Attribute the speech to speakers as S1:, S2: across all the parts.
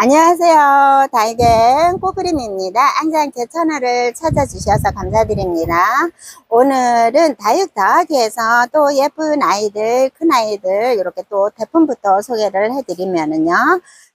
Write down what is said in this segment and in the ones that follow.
S1: 안녕하세요. 다이겐 꼬그림입니다. 항상 제 채널을 찾아주셔서 감사드립니다. 오늘은 다육 더하기에서 또 예쁜 아이들, 큰 아이들 이렇게 또 제품부터 소개를 해드리면은요.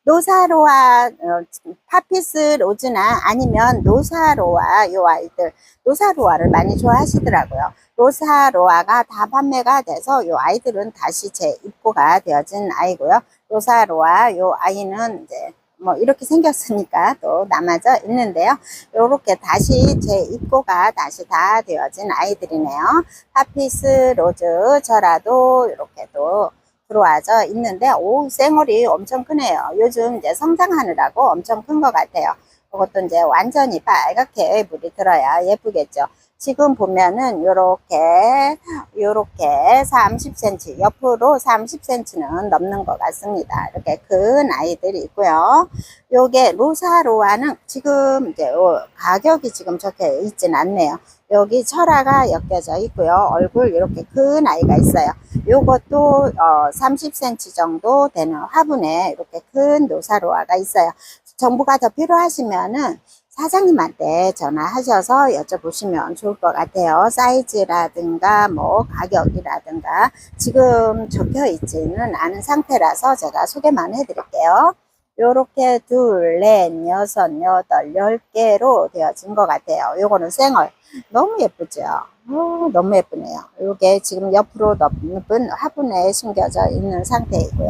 S1: 노사로와 어, 파피스 로즈나 아니면 노사로와 요 아이들 노사로아를 많이 좋아하시더라고요. 노사로아가 다 판매가 돼서 요 아이들은 다시 재입고가 되어진 아이고요. 노사로아 요 아이는 이제 뭐 이렇게 생겼으니까 또 남아져 있는데요. 요렇게 다시 재입고가 다시 다 되어진 아이들이네요. 파피스 로즈 저라도 이렇게 또 들어와져 있는데 오 쌩얼이 엄청 크네요. 요즘 이제 성장하느라고 엄청 큰 것 같아요. 이것도 이제 완전히 빨갛게 물이 들어야 예쁘겠죠. 지금 보면은 요렇게 요렇게 30cm 옆으로 30cm는 넘는 것 같습니다. 이렇게 큰 아이들이 있고요. 요게 로사로아는 지금 이제 요 가격이 지금 적혀 있진 않네요. 여기 철화가 엮여져 있고요. 얼굴 이렇게 큰 아이가 있어요. 요것도 어 30cm 정도 되는 화분에 이렇게 큰 노사로아가 있어요. 정보가 더 필요하시면은 사장님한테 전화하셔서 여쭤보시면 좋을 것 같아요. 사이즈라든가 뭐 가격이라든가 지금 적혀 있지는 않은 상태라서 제가 소개만 해드릴게요. 요렇게 둘, 넷, 여섯, 여덟, 열 개로 되어진 것 같아요. 요거는 생얼. 너무 예쁘죠? 오, 너무 예쁘네요. 요게 지금 옆으로 넓은 화분에 숨겨져 있는 상태이고요.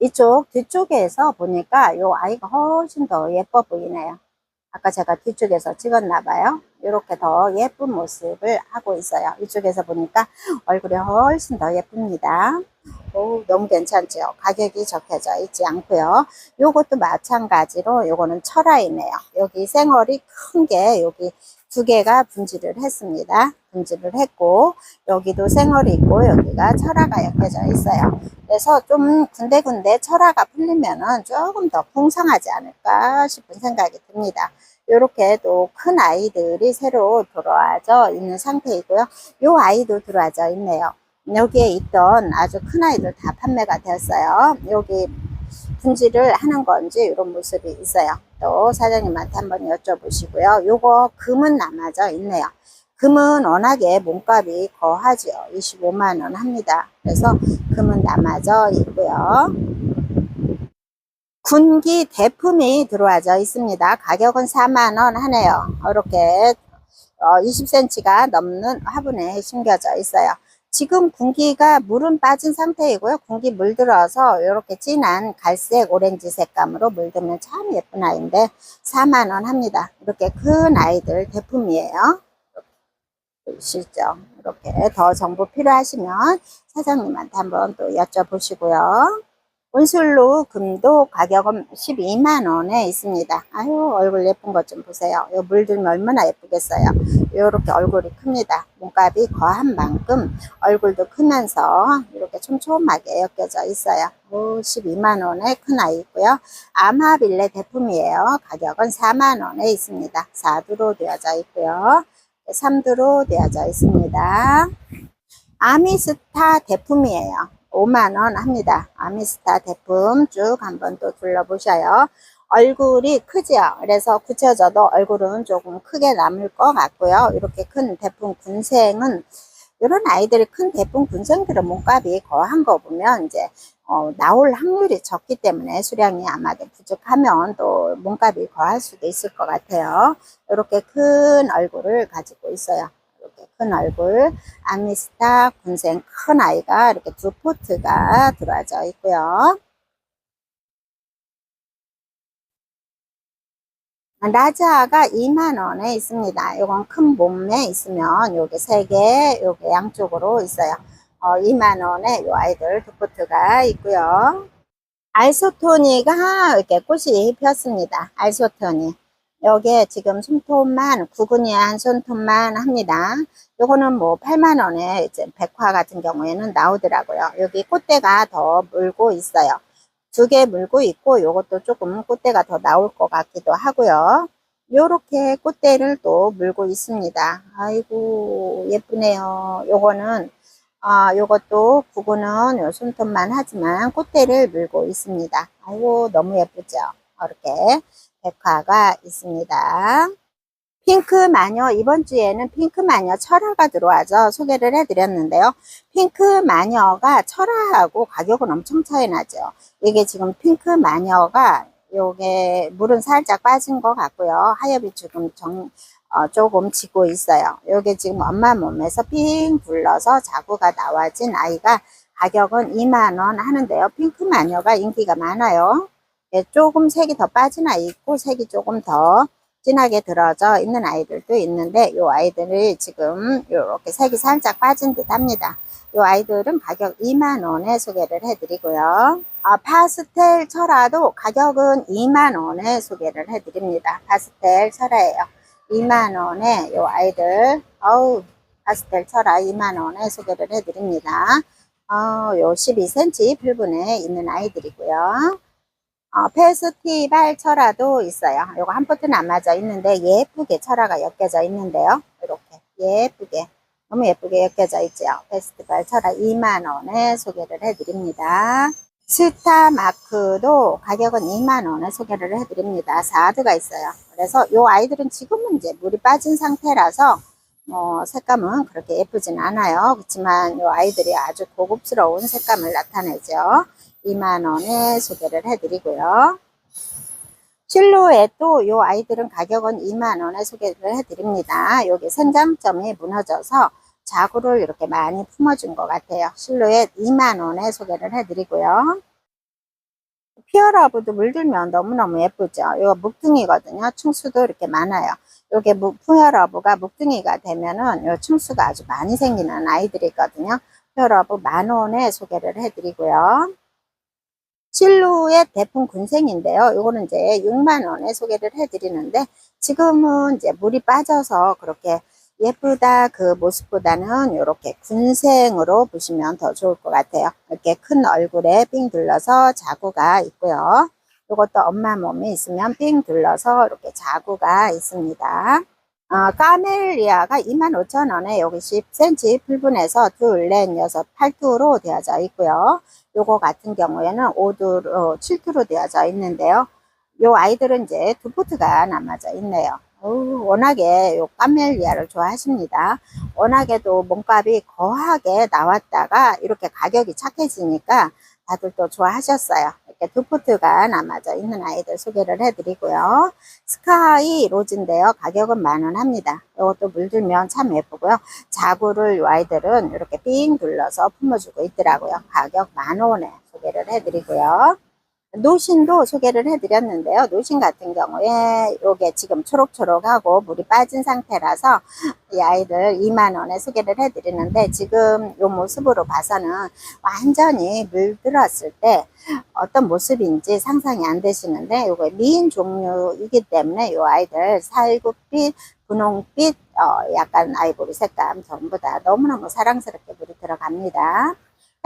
S1: 이쪽 뒤쪽에서 보니까 요 아이가 훨씬 더 예뻐 보이네요. 아까 제가 뒤쪽에서 찍었나 봐요. 이렇게 더 예쁜 모습을 하고 있어요. 이쪽에서 보니까 얼굴이 훨씬 더 예쁩니다. 오, 너무 괜찮죠? 가격이 적혀져 있지 않고요. 요것도 마찬가지로 요거는 철화이네요. 여기 생얼이 큰 게 여기 두 개가 분지를 했습니다. 분지를 했고 여기도 생얼이 있고 여기가 철화가 엮여져 있어요. 그래서 좀 군데군데 철화가 풀리면은 조금 더 풍성하지 않을까 싶은 생각이 듭니다. 이렇게 또 큰 아이들이 새로 들어와져 있는 상태이고요. 이 아이도 들어와져 있네요. 여기에 있던 아주 큰 아이들 다 판매가 되었어요. 여기 분지를 하는 건지 이런 모습이 있어요. 또 사장님한테 한번 여쭤보시고요. 요거 금은 남아져 있네요. 금은 워낙에 몸값이 거하죠. 25만원 합니다. 그래서 금은 남아져 있고요. 군기 대품이 들어와져 있습니다. 가격은 4만원 하네요. 이렇게 20cm가 넘는 화분에 심겨져 있어요. 지금 군기가 물은 빠진 상태이고요. 군기 물들어서 이렇게 진한 갈색 오렌지 색감으로 물들면 참 예쁜 아이인데 4만원 합니다. 이렇게 큰 아이들 대품이에요. 보시죠. 이렇게 더 정보 필요하시면 사장님한테 한번 또 여쭤보시고요. 온술로 금도 가격은 12만원에 있습니다. 아유 얼굴 예쁜 것 좀 보세요. 요 물들면 얼마나 예쁘겠어요. 요렇게 얼굴이 큽니다. 몸값이 거한 만큼 얼굴도 크면서 이렇게 촘촘하게 엮여져 있어요. 오, 12만원에 큰 아이 있고요. 아마빌레 제품이에요. 가격은 4만원에 있습니다. 4두로 되어져 있고요. 3두로 되어져 있습니다. 아미스타 제품이에요. 5만원 합니다. 아미스타 제품 쭉 한번 또 둘러보셔요. 얼굴이 크죠. 그래서 굳혀져도 얼굴은 조금 크게 남을 것 같고요. 이렇게 큰 대품 군생은 이런 아이들이 큰 대품 군생들은 몸값이 거한 거 보면 이제 어, 나올 확률이 적기 때문에 수량이 아마도 부족하면 또 몸값이 거할 수도 있을 것 같아요. 이렇게 큰 얼굴을 가지고 있어요. 이렇게 큰 얼굴, 아미스타 군생 큰 아이가 이렇게 두 포트가 들어와져 있고요. 라자가 2만원에 있습니다. 이건 큰 몸에 있으면 요게 3개, 요게 양쪽으로 있어요. 어, 2만원에 요 아이들 두 포트가 있고요. 알소토니가 이렇게 꽃이 폈습니다. 알소토니. 여기에 지금 손톱만 구근이 한 손톱만 합니다. 요거는 뭐 8만 원에 이제 백화 같은 경우에는 나오더라고요. 여기 꽃대가 더 물고 있어요. 두 개 물고 있고 요것도 조금 꽃대가 더 나올 것 같기도 하고요. 요렇게 꽃대를 또 물고 있습니다. 아이고 예쁘네요. 요거는 아 요것도 구근은 요 손톱만 하지만 꽃대를 물고 있습니다. 아이고 너무 예쁘죠. 이렇게 백화가 있습니다. 핑크 마녀 이번 주에는 핑크 마녀 철화가 들어와서 소개를 해드렸는데요. 핑크 마녀가 철화하고 가격은 엄청 차이 나죠. 이게 지금 핑크 마녀가 요게 물은 살짝 빠진 것 같고요. 하엽이 지금 정, 어, 조금 지고 있어요. 요게 지금 엄마 몸에서 삥 불러서 자구가 나와진 아이가 가격은 2만원 하는데요. 핑크 마녀가 인기가 많아요. 예, 조금 색이 더 빠진 아이 있고 색이 조금 더 진하게 들어져 있는 아이들도 있는데 이 아이들이 지금 이렇게 색이 살짝 빠진 듯 합니다. 이 아이들은 가격 2만원에 소개를 해드리고요. 아, 파스텔 철화도 가격은 2만원에 소개를 해드립니다. 파스텔 철화예요. 2만원에 이 아이들 어우 파스텔 철화 2만원에 소개를 해드립니다. 어, 요 12cm 풀분에 있는 아이들이고요. 어, 페스티벌 철화도 있어요. 요거 한 포트는 안 맞아 있는데 예쁘게 철화가 엮여져 있는데요. 이렇게 예쁘게 너무 예쁘게 엮여져 있죠. 페스티벌 철화 2만원에 소개를 해드립니다. 스타마크도 가격은 2만원에 소개를 해드립니다. 4드가 있어요. 그래서 요 아이들은 지금은 이제 물이 빠진 상태라서 뭐 색감은 그렇게 예쁘진 않아요. 그렇지만 요 아이들이 아주 고급스러운 색감을 나타내죠. 2만원에 소개를 해드리고요. 실루엣도 요 아이들은 가격은 2만원에 소개를 해드립니다. 여기 생장점이 무너져서 자구를 이렇게 많이 품어준 것 같아요. 실루엣 2만원에 소개를 해드리고요. 피어러브도 물들면 너무너무 예쁘죠. 이거 묵둥이거든요. 충수도 이렇게 많아요. 요게 피어러브가 묵둥이가 되면은 요 충수가 아주 많이 생기는 아이들이거든요. 피어러브 만원에 소개를 해드리고요. 실루엣 대풍 군생인데요. 요거는 이제 6만 원에 소개를 해드리는데 지금은 이제 물이 빠져서 그렇게 예쁘다 그 모습보다는 이렇게 군생으로 보시면 더 좋을 것 같아요. 이렇게 큰 얼굴에 삥 둘러서 자구가 있고요. 이것도 엄마 몸에 있으면 삥 둘러서 이렇게 자구가 있습니다. 어, 까멜리아가 25,000원에 여기 10cm 풀분에서 둘, 넷, 여섯, 8두로 되어져 있고요. 요거 같은 경우에는 5두로, 7두로 되어져 있는데요. 요 아이들은 이제 두 포트가 남아져 있네요. 어우, 워낙에 요 까멜리아를 좋아하십니다. 워낙에도 몸값이 거하게 나왔다가 이렇게 가격이 착해지니까 다들 또 좋아하셨어요. 이렇게 두 포트가 남아져 있는 아이들 소개를 해드리고요. 스카이 로즈인데요. 가격은 만원 합니다. 이것도 물들면 참 예쁘고요. 자구를 이 아이들은 이렇게 삥 둘러서 품어주고 있더라고요. 가격 만원에 소개를 해드리고요. 노신도 소개를 해드렸는데요. 노신 같은 경우에 요게 지금 초록초록하고 물이 빠진 상태라서 이 아이들 2만원에 소개를 해드리는데 지금 요 모습으로 봐서는 완전히 물들었을 때 어떤 모습인지 상상이 안 되시는데 요거 미인 종류이기 때문에 요 아이들 살구빛, 분홍빛, 어, 약간 아이보리 색감 전부 다 너무너무 사랑스럽게 물이 들어갑니다.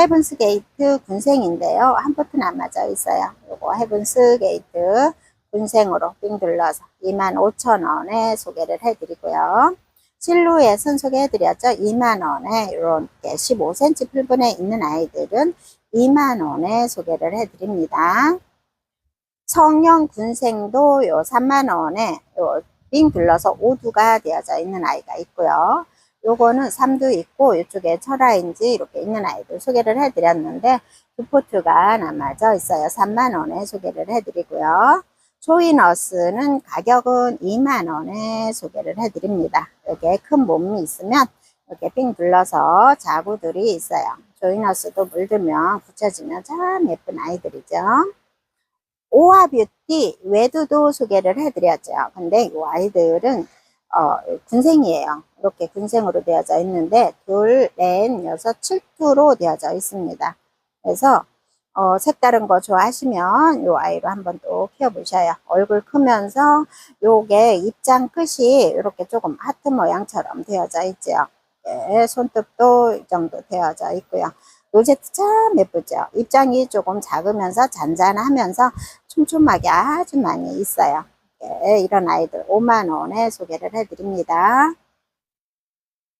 S1: 헤븐스 게이트 군생인데요. 한 포트는 안 맞아 있어요. 요거 헤븐스 게이트 군생으로 빙 둘러서 25,000원에 소개를 해드리고요. 실루엣은 소개해드렸죠. 2만원에 이렇게 15cm 풀분에 있는 아이들은 2만원에 소개를 해드립니다. 성형 군생도 요 3만원에 요빙 둘러서 5두가 되어져 있는 아이가 있고요. 요거는 3두 있고 이쪽에 철화인지 이렇게 있는 아이들 소개를 해드렸는데 두 포트가 남아져 있어요. 3만원에 소개를 해드리고요. 조이너스는 가격은 2만원에 소개를 해드립니다. 여기에 큰 몸이 있으면 이렇게 빙 둘러서 자구들이 있어요. 조이너스도 물들면 붙여지면 참 예쁜 아이들이죠. 오아뷰티 외두도 소개를 해드렸죠. 근데 이 아이들은 어, 군생이에요. 이렇게 군생으로 되어져 있는데 둘, 넷, 여섯, 칠두로 되어져 있습니다. 그래서 어, 색다른 거 좋아하시면 요 아이로 한번 또 키워보셔요. 얼굴 크면서 요게 입장 끝이 이렇게 조금 하트 모양처럼 되어져 있죠. 네, 손톱도 이 정도 되어져 있고요. 로제트 참 예쁘죠. 입장이 조금 작으면서 잔잔하면서 촘촘하게 아주 많이 있어요. 네, 이런 아이들 5만원에 소개를 해드립니다.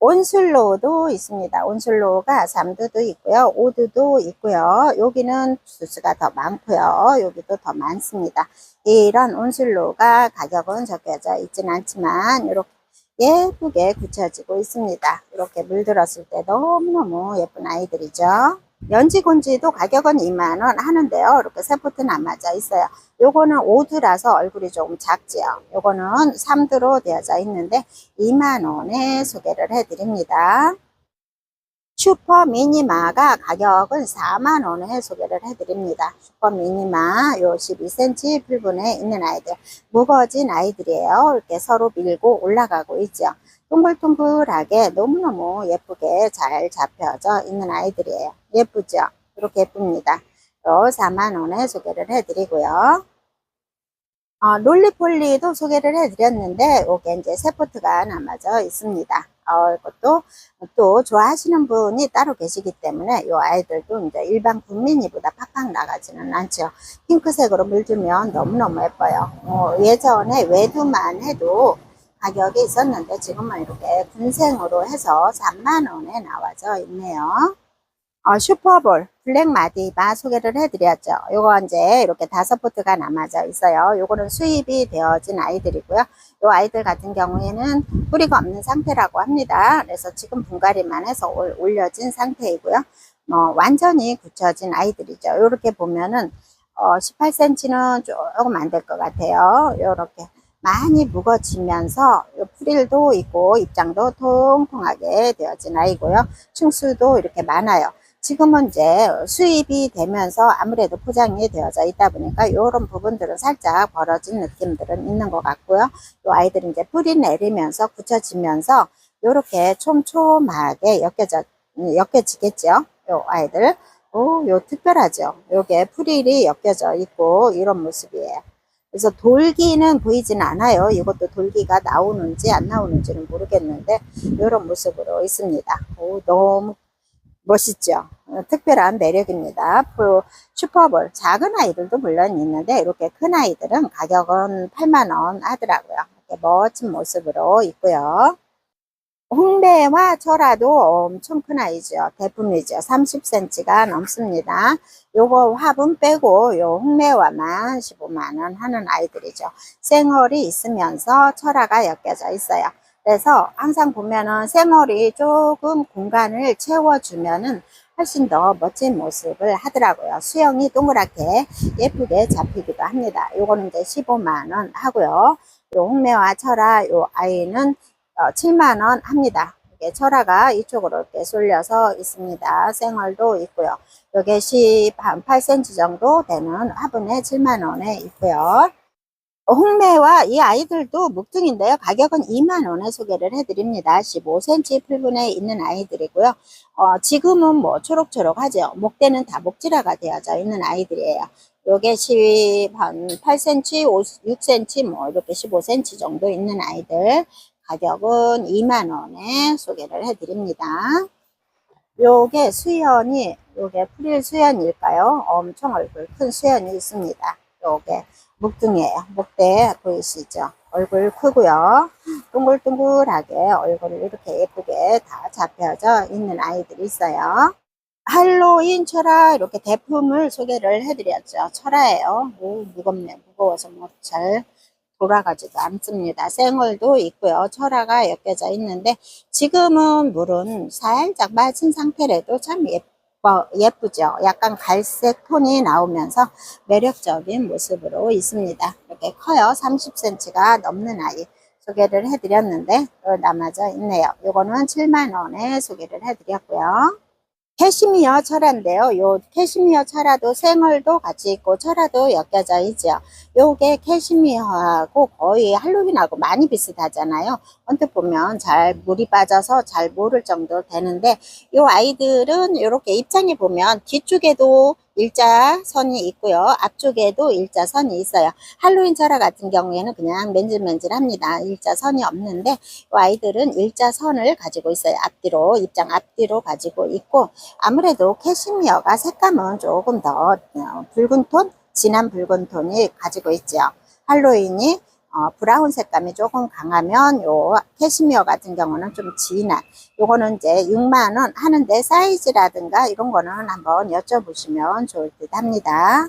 S1: 온슬로도 있습니다. 온슬로가 3두도 있고요. 5두도 있고요. 여기는 수수가 더 많고요. 여기도 더 많습니다. 이런 온슬로가 가격은 적혀져 있진 않지만 이렇게 예쁘게 굳혀지고 있습니다. 이렇게 물들었을 때 너무너무 예쁜 아이들이죠. 연지곤지도 가격은 2만원 하는데요. 이렇게 세 포트 남아져 있어요. 요거는 5두라서 얼굴이 조금 작지요. 요거는 3두로 되어져 있는데 2만원에 소개를 해드립니다. 슈퍼 미니마가 가격은 4만원에 소개를 해드립니다. 슈퍼 미니마 요 12cm 풀분에 있는 아이들 무거워진 아이들이에요. 이렇게 서로 밀고 올라가고 있죠. 동글동글하게 너무너무 예쁘게 잘 잡혀져 있는 아이들이에요. 예쁘죠? 이렇게 예쁩니다. 요 4만원에 소개를 해드리고요. 어, 롤리폴리도 소개를 해드렸는데, 요게 이제 세포트가 남아져 있습니다. 어, 이것도 또 좋아하시는 분이 따로 계시기 때문에 요 아이들도 이제 일반 국민이보다 팍팍 나가지는 않죠. 핑크색으로 물들면 너무너무 예뻐요. 어, 예전에 외두만 해도 가격이 있었는데 지금은 이렇게 군생으로 해서 3만원에 나와져 있네요. 어, 슈퍼볼 블랙 마디바 소개를 해드렸죠. 요거 이제 이렇게 다섯 포트가 남아져 있어요. 요거는 수입이 되어진 아이들이고요. 요 아이들 같은 경우에는 뿌리가 없는 상태라고 합니다. 그래서 지금 분갈이만 해서 올- 올려진 상태이고요. 뭐 완전히 굳혀진 아이들이죠. 요렇게 보면은 어, 18cm는 조금 안 될 것 같아요. 요렇게 많이 묵어지면서 요 프릴도 있고 입장도 통통하게 되어진 아이고요. 층수도 이렇게 많아요. 지금은 이제 수입이 되면서 아무래도 포장이 되어져 있다 보니까 이런 부분들은 살짝 벌어진 느낌들은 있는 것 같고요. 이 아이들이 이제 뿌리 내리면서 굳혀지면서 이렇게 촘촘하게 엮여져, 엮여지겠죠. 이 아이들. 오, 요 특별하죠. 요게 프릴이 엮여져 있고 이런 모습이에요. 그래서 돌기는 보이진 않아요. 이것도 돌기가 나오는지 안 나오는지는 모르겠는데 이런 모습으로 있습니다. 오, 너무 멋있죠. 어, 특별한 매력입니다. 그 슈퍼볼 작은 아이들도 물론 있는데 이렇게 큰 아이들은 가격은 8만원 하더라고요. 멋진 모습으로 있고요. 홍배와 철화도 엄청 큰 아이죠. 대품이죠. 30cm가 넘습니다. 요거 화분 빼고 요 홍매화만 15만원 하는 아이들이죠. 생얼이 있으면서 철화가 엮여져 있어요. 그래서 항상 보면은 생얼이 조금 공간을 채워주면은 훨씬 더 멋진 모습을 하더라고요. 수영이 동그랗게 예쁘게 잡히기도 합니다. 요거는 이제 15만원 하고요. 요 홍매와 철화 요 아이는 어, 7만원 합니다. 이게 철화가 이쪽으로 이렇게 쏠려서 있습니다. 생얼도 있고요. 요게 18cm 정도 되는 화분에 7만원에 있고요. 홍매와 이 아이들도 묵둥인데요. 가격은 2만원에 소개를 해드립니다. 15cm 풀분에 있는 아이들이고요. 어, 지금은 뭐 초록초록하죠. 목대는 다 목질화가 되어져 있는 아이들이에요. 요게 18cm, 6cm, 뭐 이렇게 15cm 정도 있는 아이들. 가격은 2만원에 소개를 해드립니다. 요게 수연이, 요게 프릴 수연일까요? 엄청 얼굴 큰 수연이 있습니다. 요게 묵둥이에요. 목대 보이시죠? 얼굴 크고요. 동글동글하게 얼굴을 이렇게 예쁘게 다 잡혀져 있는 아이들이 있어요. 할로윈 철화 이렇게 대품을 소개를 해드렸죠. 철화예요. 오, 무겁네. 무거워서 뭐 잘 돌아가지도 않습니다. 생얼도 있고요. 철화가 엮여져 있는데 지금은 물은 살짝 빠진 상태라도 참 예뻐, 예쁘죠. 약간 갈색 톤이 나오면서 매력적인 모습으로 있습니다. 이렇게 커요. 30cm가 넘는 아이 소개를 해드렸는데 또 남아져 있네요. 요거는 7만원에 소개를 해드렸고요. 캐시미어 철화인데요. 요 캐시미어 철화도 생얼도 같이 있고 철화도 엮여져 있죠. 요게 캐시미어하고 거의 할로윈하고 많이 비슷하잖아요. 언뜻 보면 잘 물이 빠져서 잘 모를 정도 되는데 요 아이들은 이렇게 입장에 보면 뒤쪽에도 일자선이 있고요. 앞쪽에도 일자선이 있어요. 할로윈 철화 같은 경우에는 그냥 맨질맨질합니다. 일자선이 없는데 이 아이들은 일자선을 가지고 있어요. 앞뒤로 입장 앞뒤로 가지고 있고 아무래도 캐시미어가 색감은 조금 더 어, 붉은 톤, 진한 붉은 톤이 가지고 있죠. 할로윈이 어, 브라운 색감이 조금 강하면 요 캐시미어 같은 경우는 좀 진한 요거는 이제 6만원 하는데 사이즈라든가 이런 거는 한번 여쭤보시면 좋을 듯 합니다.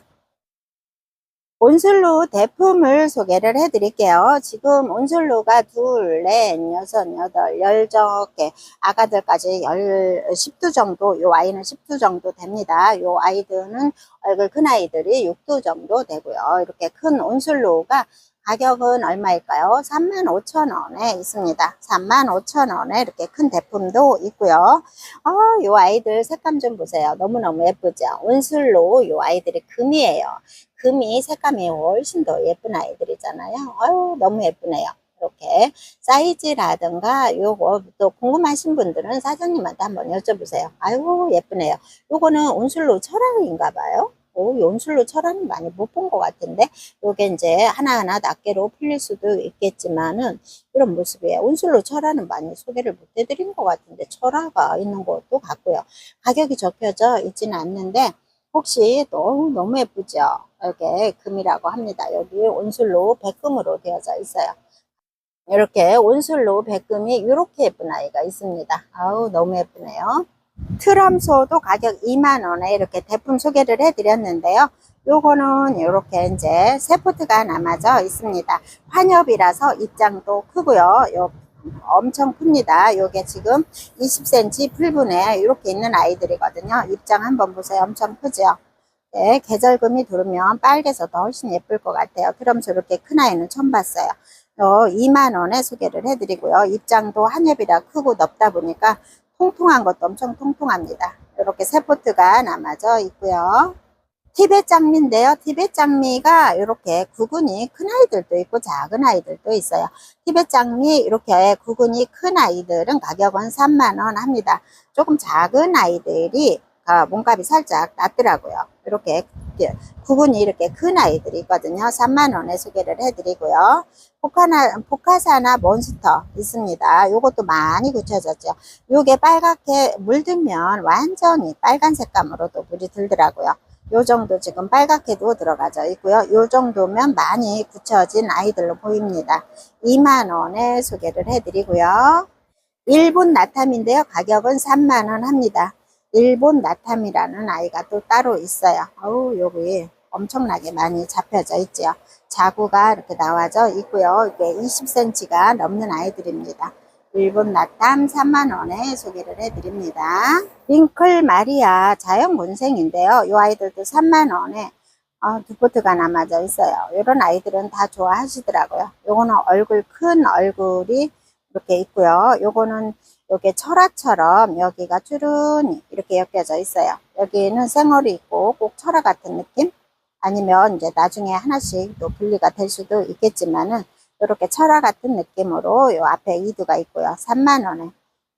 S1: 온슬로 대품을 소개를 해 드릴게요. 지금 온슬로가 둘, 넷, 여섯, 여덟, 열 적 개 아가들까지 열, 10두 정도, 요 아이는 10두 정도 됩니다. 요 아이들은 얼굴 큰 아이들이 6두 정도 되고요. 이렇게 큰 온슬로우가 가격은 얼마일까요? 35,000원에 있습니다. 35,000원에 이렇게 큰 제품도 있고요. 아, 요 아이들 색감 좀 보세요. 너무너무 예쁘죠? 온슬로우 요 아이들이 금이에요. 금이 색감이 훨씬 더 예쁜 아이들이잖아요. 아유, 너무 예쁘네요. 이렇게 사이즈라든가 요거 또 궁금하신 분들은 사장님한테 한번 여쭤보세요. 아유, 예쁘네요. 요거는 온슬로우 철학인가 봐요. 오, 이 온슬로 철화는 많이 못 본 것 같은데 요게 이제 하나하나 낱개로 풀릴 수도 있겠지만은 이런 모습이에요. 온슬로 철화는 많이 소개를 못 해드린 것 같은데 철화가 있는 것도 같고요. 가격이 적혀져 있지는 않는데 혹시 너무 너무 예쁘죠? 이렇게 금이라고 합니다. 여기 온슬로 백금으로 되어져 있어요. 이렇게 온슬로 백금이 이렇게 예쁜 아이가 있습니다. 아우 너무 예쁘네요. 트럼소도 가격 2만원에 이렇게 대품 소개를 해드렸는데요. 요거는 이렇게 이제 세 포트가 남아져 있습니다. 환엽이라서 입장도 크고요. 요 엄청 큽니다. 요게 지금 20cm 풀분에 이렇게 있는 아이들이거든요. 입장 한번 보세요. 엄청 크죠? 네, 계절금이 두르면 빨개서 더 훨씬 예쁠 것 같아요. 트럼소 이렇게 큰 아이는 처음 봤어요. 요 2만원에 소개를 해드리고요. 입장도 한엽이라 크고 넓다 보니까 통통한 것도 엄청 통통합니다. 이렇게 세 포트가 남아져 있고요. 티벳 장미인데요. 티벳 장미가 이렇게 구근이 큰 아이들도 있고 작은 아이들도 있어요. 티벳 장미 이렇게 구근이 큰 아이들은 가격은 3만원 합니다. 조금 작은 아이들이 아, 몸값이 살짝 낮더라고요. 이렇게 구근이 이렇게 큰 아이들이 있거든요. 3만원에 소개를 해드리고요. 포카나, 포카사나 몬스터 있습니다. 요것도 많이 굳혀졌죠. 요게 빨갛게 물들면 완전히 빨간 색감으로 또 물이 들더라고요. 요 정도 지금 빨갛게도 들어가져 있고요. 요 정도면 많이 굳혀진 아이들로 보입니다. 2만원에 소개를 해드리고요. 일본 나탐인데요. 가격은 3만원 합니다. 일본 나탐이라는 아이가 또 따로 있어요. 어우, 여기 엄청나게 많이 잡혀져 있죠. 자구가 이렇게 나와져 있고요. 이게 20cm가 넘는 아이들입니다. 일본 나탐 3만원에 소개를 해드립니다. 링클 마리아 자연 곤생인데요. 이 아이들도 3만원에 어, 두포트가 남아져 있어요. 이런 아이들은 다 좋아하시더라고요. 요거는 얼굴 큰 얼굴이 이렇게 있고요. 요거는 요게 철화처럼 여기가 쭈른이 이렇게 엮여져 있어요. 여기는 생얼이 있고 꼭 철화 같은 느낌? 아니면 이제 나중에 하나씩 또 분리가 될 수도 있겠지만은 이렇게 철화 같은 느낌으로 요 앞에 이두가 있고요. 3만원에.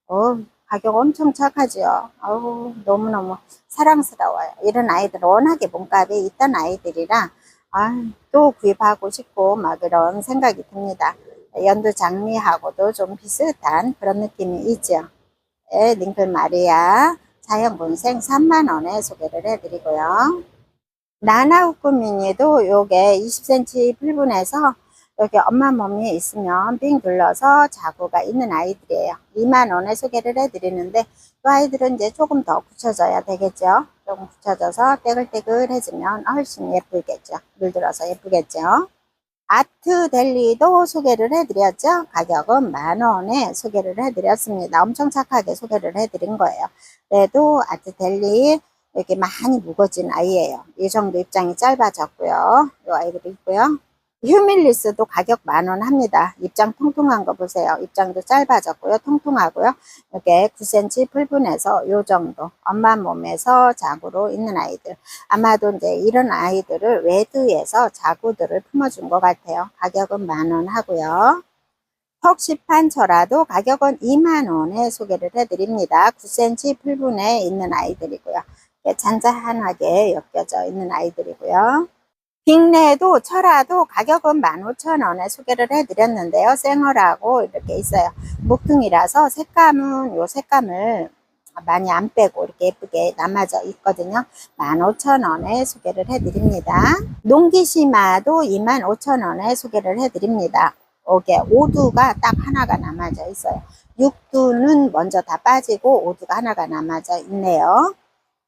S1: 어, 가격 엄청 착하죠. 어우, 너무너무 사랑스러워요. 이런 아이들 워낙에 몸값이 있던 아이들이라 아, 또 구입하고 싶고 막 이런 생각이 듭니다. 연두 장미하고도 좀 비슷한 그런 느낌이 있죠. 네, 링클 마리아 자연본생 3만원에 소개를 해드리고요. 나나우쿠 미니도 요게 20cm 풀분에서 여기 엄마 몸이 있으면 빙 둘러서 자구가 있는 아이들이에요. 2만원에 소개를 해드리는데 그 아이들은 이제 조금 더 굳혀져야 되겠죠. 조금 굳혀져서 떼글떼글해지면 훨씬 예쁘겠죠. 물들어서 예쁘겠죠. 아트 델리도 소개를 해드렸죠. 가격은 만원에 소개를 해드렸습니다. 엄청 착하게 소개를 해드린 거예요. 그래도 아트 델리 이렇게 많이 무거진 아이예요. 이 정도 입장이 짧아졌고요. 이 아이들이 있고요. 휴밀리스도 가격 만원 합니다. 입장 통통한 거 보세요. 입장도 짧아졌고요. 통통하고요. 이렇게 9cm 풀분에서 요 정도 엄마 몸에서 자구로 있는 아이들. 아마도 이제 이런 아이들을 외두에서 자구들을 품어준 것 같아요. 가격은 만원 하고요. 턱시판처라도 가격은 2만원에 소개를 해드립니다. 9cm 풀분에 있는 아이들이고요. 잔잔하게 엮여져 있는 아이들이고요. 빅레도 철화도 가격은 15,000원에 소개를 해드렸는데요. 생얼하고 이렇게 있어요. 목등이라서 색감은 요 색감을 많이 안 빼고 이렇게 예쁘게 남아져 있거든요. 15,000원에 소개를 해드립니다. 농기시마도 25,000원에 소개를 해드립니다. 이게 오두가 딱 하나가 남아져 있어요. 육두는 먼저 다 빠지고 오두가 하나가 남아져 있네요.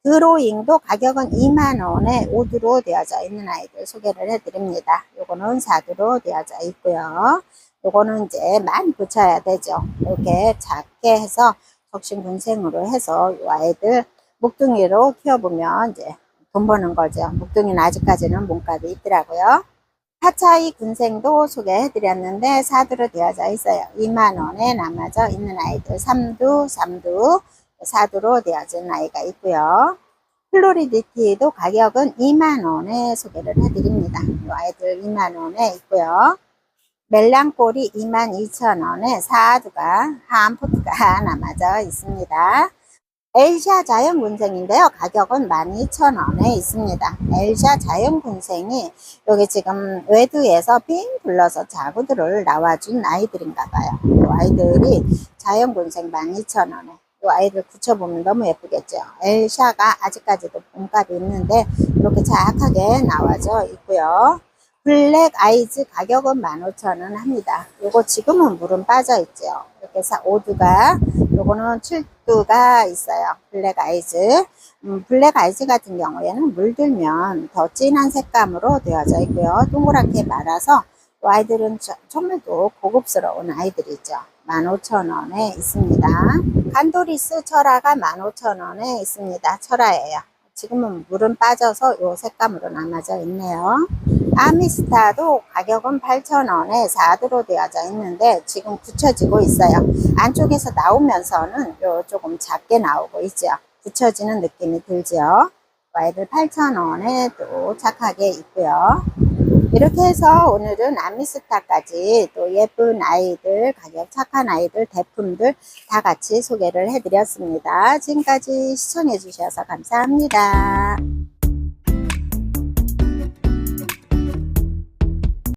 S1: 드로잉도 가격은 2만원에 오두로 되어져 있는 아이들 소개를 해드립니다. 요거는 사두로 되어져 있고요. 요거는 이제 많이 붙여야 되죠. 이렇게 작게 해서 적신 군생으로 해서 이 아이들 목둥이로 키워보면 이제 돈 버는 거죠. 목둥이는 아직까지는 몸값이 있더라고요. 하차이 군생도 소개해드렸는데 사두로 되어져 있어요. 2만원에 남아져 있는 아이들 3두, 3두, 4두로 되어진 아이가 있고요. 플로리디티도 가격은 2만원에 소개를 해드립니다. 이 아이들 2만원에 있고요. 멜랑꼴이 22,000원에 사두가 하암포트가 남아져 있습니다. 엘샤 자연군생인데요. 가격은 12,000원에 있습니다. 엘샤 자연군생이 여기 지금 외두에서 빙 불러서 자구들을 나와준 아이들인가 봐요. 이 아이들이 자연군생 12,000원에 이 아이들 붙여보면 너무 예쁘겠죠. 엘샤가 아직까지도 몸값이 있는데 이렇게 작하게 나와져 있고요. 블랙 아이즈 가격은 15,000원 합니다. 요거 지금은 물은 빠져 있죠. 이렇게 사, 5두가, 요거는 7두가 있어요. 블랙 아이즈. 음, 블랙 아이즈 같은 경우에는 물들면 더 진한 색감으로 되어져 있고요. 동그랗게 말아서 이 아이들은 저- 정말 또 고급스러운 아이들이죠. 15,000원에 있습니다. 간도리스 철화가 15,000원에 있습니다. 철화예요. 지금은 물은 빠져서 요 색감으로 남아져 있네요. 아미스타도 가격은 8,000원에 4두로 되어져 있는데 지금 붙여지고 있어요. 안쪽에서 나오면서는 요 조금 작게 나오고 있죠. 붙여지는 느낌이 들죠. 아이들 8,000원에 또 착하게 있고요. 이렇게 해서 오늘은 아미스타까지 또 예쁜 아이들, 가격 착한 아이들, 제품들 다 같이 소개를 해드렸습니다. 지금까지 시청해 주셔서 감사합니다.